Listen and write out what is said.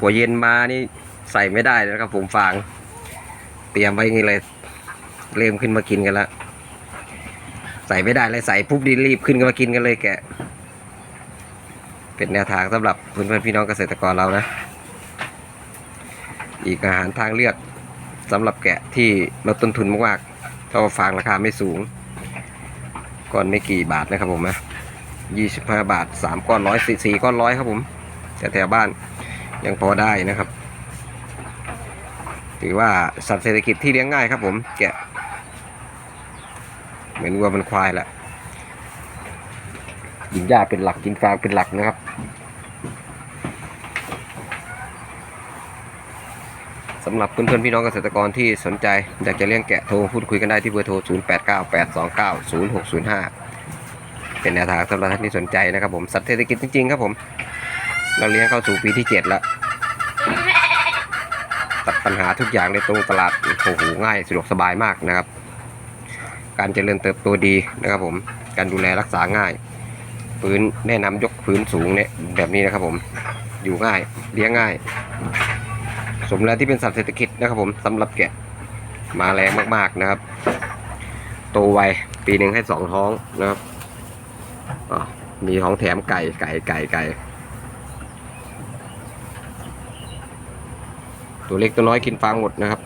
หัวเย็นมานี่ใส่ไม่ได้นะครับผมฟาง เตรียมไว้งนี้เลย เริ่มขึ้นมากินกันแล้วใส่ไม่ได้เลยใส่ปุ๊บดีรีบขึ้นมากินกันเลยแกเป็นแนวทางสำหรับเพื่อนๆพี่น้องเกษตรกรเรานะ อีกอาหารทางเลือกสำหรับแกะที่ลดต้นทุนมากๆเพราะว่าฟางราคาไม่สูง ก้อนไม่กี่บาทนะครับผมนะยี่สิบห้าบาทสามก้อนร้อยสี่สี่ก้อนร้อยครับผมแต่แถวบ้าน ยังพอได้นะครับ ถือว่าสัตว์เศรษฐกิจที่เลี้ยงง่ายครับผมแกะเหมือนวัวมันควายแหละกินหญ้าเป็นหลักกินฟางเป็นหลักนะครับสำหรับเพื่อนๆพี่น้องเกษตรกรที่สนใจ อยากจะเลี้ยงแกะโทรพูดคุยกันได้ที่เบอร์โทร 0898290605 เป็นแนวทางสำหรับท่านที่สนใจนะครับผม สัตว์เศรษฐกิจจริงๆครับผม เราเลี้ยงเข้าสู่ปีที่7แล้วตัดปัญหาทุกอย่างในตรงตลาดโอ้โหง่ายสะดวกสบายมากนะครับ การเจริญเติบโตดีนะครับผม การดูแลรักษาง่ายพื้นแนะนำยกพื้นสูงเนี่ยแบบนี้นะครับผมอยู่ง่ายเลี้ยงง่าย สมแล้วที่เป็นสัตว์เศรษฐกิจนะครับผมสำหรับแกะมาแรงมากๆนะครับ โตไวปีหนึ่งให้สองท้องนะครับอะมีท้องแถมไก่ไก่ไก่ไก่ ตัวเล็กตัวน้อยกินฟางหมดนะครับ